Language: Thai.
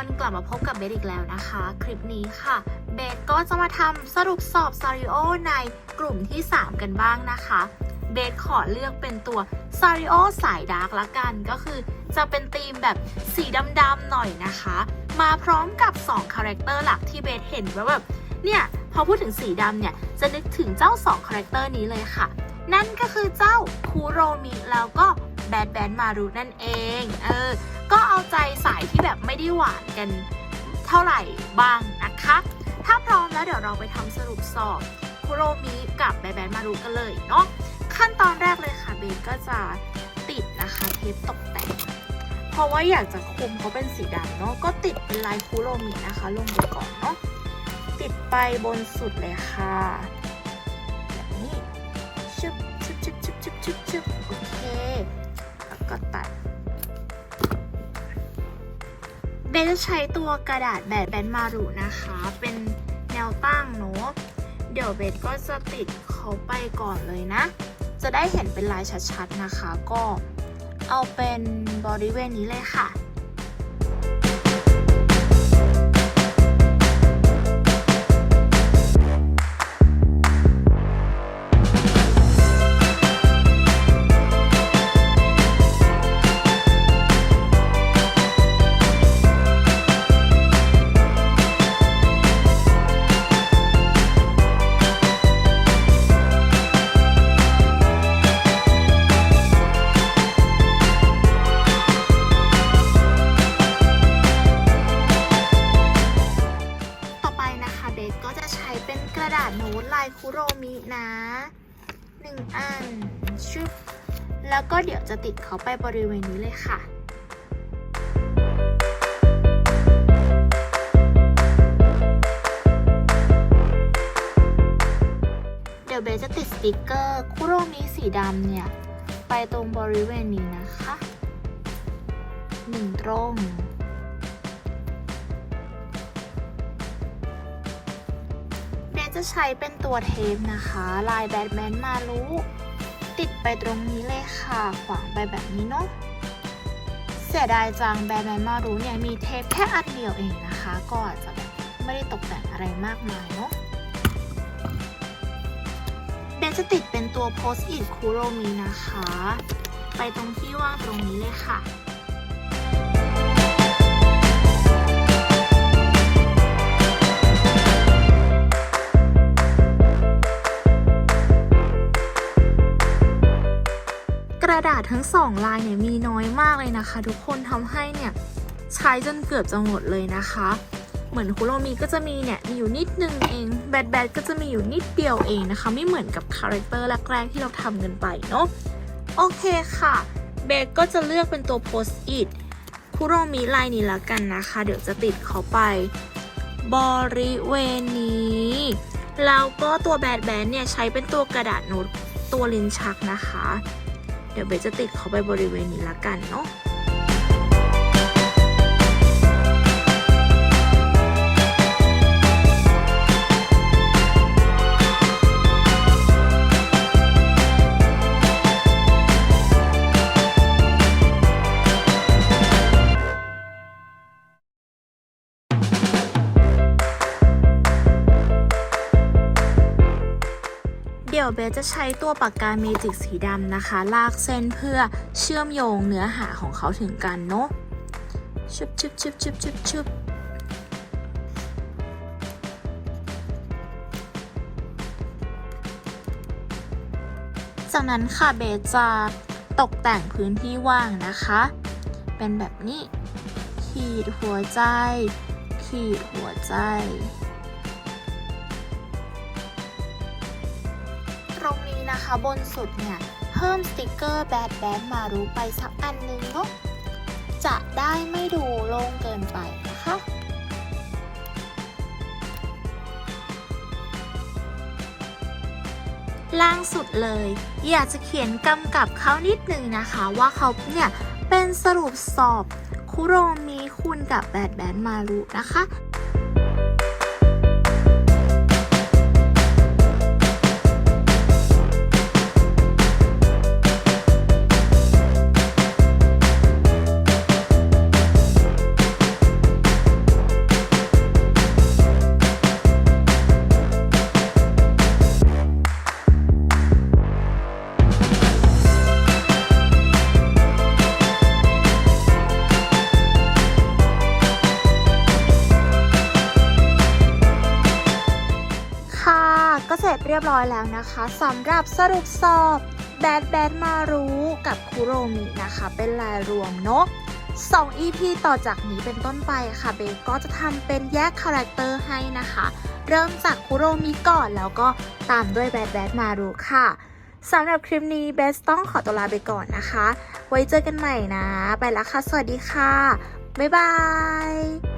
คนกลับมาพบกับเบสอีกแล้วนะคะ คลิปนี้ค่ะ เบสก็จะมาทำสรุปสอบซาริโอในกลุ่มที่ 3 กันบ้างนะคะ เบสขอเลือกเป็นตัวซาริโอสายดาร์กละกันก็คือจะเป็นธีมแบบสีดำๆหน่อยนะคะ มาพร้อมกับ 2 คาแรคเตอร์หลักที่เบสเห็นว่าแบบเนี่ยพอพูดถึงสีดำเนี่ย จะนึกถึงเจ้า 2 คาแรคเตอร์นี้เลยค่ะ นั่นก็คือเจ้าคูโรมิแล้วก็แบดแบนมารุนั่นเอง เออาใจสายที่แบบไม่ได้หวานกันเท่าไหร่บ้างนะคะ ถ้าพร้อมแล้วเดี๋ยวเราไปทำสรุปสอบคุโรมิกับแบแบนมารุกันเลยเนาะขั้นตอนแรกเลยค่ะเบนก็จะติดนะคะเทปตกแต่งเพราะว่าอยากจะคุมเขาเป็นสีดำเนาะก็ติดเป็นลายคุโรมินะคะ ลงไปก่อนเนาะติดไปบนสุดเลยค่ะ นจะใช้ตัวกระดาษแบบแบนมารุนะคะ เป็นแนวตั้งเนาะเดี๋ยวเบนก็จะติดเขาไปก่อนเลยนะ จะได้เห็นเป็นลายชัดๆนะคะ ก็เอาเป็นบริเวณนี้เลยค่ะ ก็จะใช้เป็นกระดาษโน้ตลายคุโรมินะหนึ่งอันชึบแล้วก็เดี๋ยวจะติดเขาไปบริเวณนี้เลยค่ะเดี๋ยวเบสจะติดสติกเกอร์คุโรมิสีดำเนี่ย ไปตรงบริเวณนี้นะคะหนึ่งตรง จะใช้เป็นตัวเทปนะคะ ลายแบทแมนมารุติดไปตรงนี้เลยค่ะขวางไปแบบนี้เนาะเสียดายจังแบทแมนมารุเนี่ยมีเทปแค่อันเดียวเองนะคะ ก็อาจจะแบบไม่ได้ตกแต่งอะไรมากมายเนาะเบสจะติดเป็นตัวโพสต์อิ k คูโรมีนะคะ ไปตรงที่ว่างตรงนี้เลยค่ะ ทั้งสองลายเนี่ยมีน้อยมากเลยนะคะ ทุกคนทำให้เนี่ยใช้จนเกือบจะหมดเลยนะคะ เหมือนคุโรมิก็จะมีเนี่ยมีอยู่นิดนึงเองแบดแบดก็จะมีอยู่นิดเดียวเองนะคะ ไม่เหมือนกับคาแรคเตอร์แรกๆที่เราทำกันไปเนาะโอเคค่ะเบสก็จะเลือกเป็นตัวโพสต์อิทคุโรมิลายนี้ละกันนะคะ เดี๋ยวจะติดเขาไป บริเวณนี้แล้วก็ตัวแบดแบดเนี่ยใช้เป็นตัวกระดาษโน้ตตัวลิ้นชักนะคะ ดี๋ยวเบสจะติดเขาไปบริเวณนี้ละกันเนาะ ดี๋ยวเบสจะใช้ตัวปากกาเมจิกสีดำนะคะ ลากเส้นเพื่อเชื่อมโยงเนื้อหาของเขาถึงกันเนาะชุบชุบชุบชุบชุบชุบจากนั้นค่ะเบสจะตกแต่งพื้นที่ว่างนะคะ เป็นแบบนี้ ขีดหัวใจ ขีดหัวใจ นะคะ บนสุดเนี่ยเพิ่มสติกเกอร์แบดแบดมารู้ไปสักอันนึงเนาะจะได้ไม่ดูโล่งเกินไปนะคะล่างสุดเลย อยากจะเขียนกำกับเขานิดหนึ่งนะคะ ว่าเขาเนี่ยเป็นสรุปสอบคุโรมีคุณกับแบดแบดมารุนะคะ เรียบร้อยแล้วนะคะสำหรับสรุปสอบแบดแบดมารู้กับคุโรมินะคะ เป็นลายรวมเนาะ2 EP ต่อจากนี้เป็นต้นไปค่ะเบสก็จะทำเป็นแยกคาแรคเตอร์ให้นะคะ เริ่มจากคุโรมิก่อนแล้วก็ตามด้วยแบดแบดมารู้ค่ะสำหรับคลิปนี้เบสต้องขอตัวลาไปก่อนนะคะ ไว้เจอกันใหม่นะ ไปแล้วค่ะ สวัสดีค่ะ บ๊ายบาย